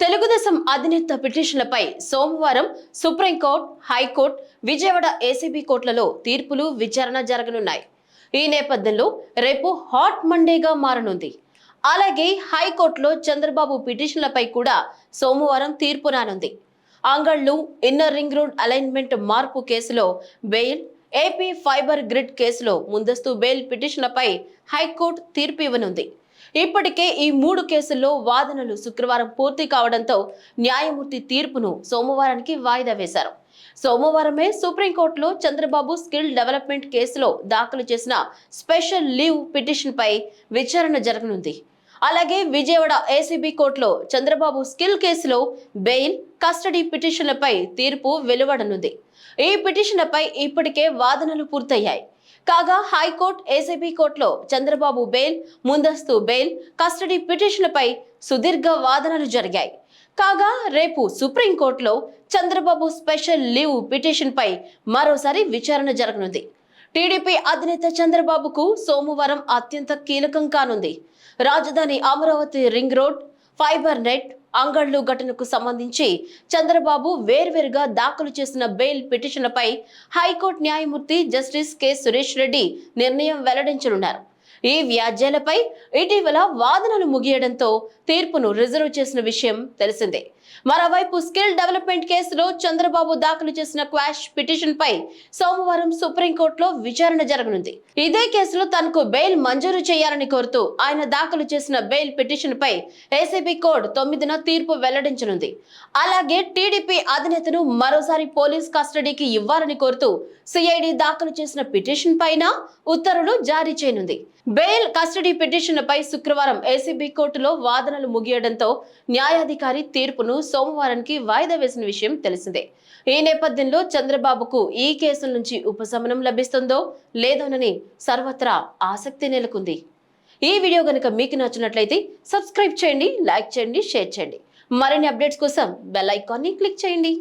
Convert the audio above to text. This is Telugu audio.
తెలుగుదేశం అధినేత పిటిషన్లపై సోమవారం supreme court high court Vijayawada ACB కోర్టులలో తీర్పులు విచారణ జరగనున్నాయి. ఈ నేపథ్యంలో రేపు హాట్ మండేగా మారనుంది. అలాగే హైకోర్టులో చంద్రబాబు పిటిషన్లపై కూడా సోమవారం తీర్పు రానుంది. అంగళ్ళు ఇన్నర్ రింగ్ రోడ్ అలైన్మెంట్ మార్పు కేసులో బెయిల్ ఏపీ ఫైబర్ గ్రిడ్ కేసులో ముందస్తు బెయిల్ పిటిషన్లపై హైకోర్టు తీర్పు ఇవ్వనుంది. ఇప్పటికే ఈ మూడు కేసుల్లో వాదనలు శుక్రవారం పూర్తి కావడంతో న్యాయమూర్తి తీర్పును సోమవారానికి వాయిదా వేశారు. సోమవారమే సుప్రీంకోర్టులో చంద్రబాబు స్కిల్ డెవలప్మెంట్ కేసులో దాఖలు చేసిన స్పెషల్ లీవ్ పిటిషన్పై విచారణ జరగనుంది. అలాగే విజయవాడ ఏసీబీ కోర్టులో చంద్రబాబు స్కిల్ కేసులో బెయిల్ కస్టడీ పిటిషన్లపై తీర్పు వెలువడనుంది. ఈ పిటిషన్లపై ఇప్పటికే వాదనలు పూర్తయ్యాయి. కాగా హైకోర్టు ఏసీబీ కోర్టులో చంద్రబాబు బెయిల్ ముందస్తు బెయిల్ కస్టడీ పిటిషన్లపై సుదీర్ఘ వాదనలు జరిగాయి. కాగా రేపు సుప్రీంకోర్టులో చంద్రబాబు స్పెషల్ లీవ్ పిటిషన్పై మరోసారి విచారణ జరగనుంది. టీడీపీ అధినేత చంద్రబాబుకు సోమవారం అత్యంత కీలకం కానుంది. రాజధాని Amaravati ring road fibre net Angallu ఘటనకు సంబంధించి చంద్రబాబు వేర్వేరుగా దాఖలు చేసిన బెయిల్ పిటిషన్లపై హైకోర్టు న్యాయమూర్తి జస్టిస్ కె. సురేష్ రెడ్డి నిర్ణయం వెల్లడించనున్నారు. ఈ వ్యాజ్యాలపై ఇటీవల వాదనలు ముగియడంతో తీర్పును రిజర్వ్ చేసిన విషయం తెలిసిందే. మరోవైపు స్కిల్ డెవలప్మెంట్ కేసులో చంద్రబాబు దాఖలు చేసిన క్వాష్ పిటిషన్ పై సోమవారం సుప్రీంకోర్టులో విచారణ జరగనుంది. ఇదే కేసులో తనకు బెయిల్ మంజూరు చేయాలని కోరుతూ ఆయన దాఖలు చేసిన బెయిల్ పిటిషన్ పై ఏసీబీ కోడ్ తొమ్మిదిన తీర్పు వెల్లడించనుంది. అలాగే టీడీపీ అధినేతను మరోసారి పోలీస్ కస్టడీకి ఇవ్వాలని కోరుతూ సిఐడి దాఖలు చేసిన పిటిషన్ పైన ఉత్తర్వులు జారీ చేయనుంది. బెయిల్ కస్టడీ పిటిషన్పై శుక్రవారం ఏసీబీ కోర్టులో వాదనలు ముగియడంతో న్యాయాధికారి తీర్పును సోమవారానికి వాయిదా వేసిన విషయం తెలిసిందే. ఈ నేపథ్యంలో చంద్రబాబుకు ఈ కేసుల నుంచి ఉపశమనం లభిస్తుందో లేదోనని సర్వత్రా ఆసక్తి నెలకొంది. ఈ వీడియో కనుక మీకు నచ్చినట్లయితే సబ్స్క్రైబ్ చేయండి లైక్ చేయండి షేర్ చేయండి. మరిన్ని అప్డేట్స్ కోసం బెల్ ఐకాన్ని క్లిక్ చేయండి.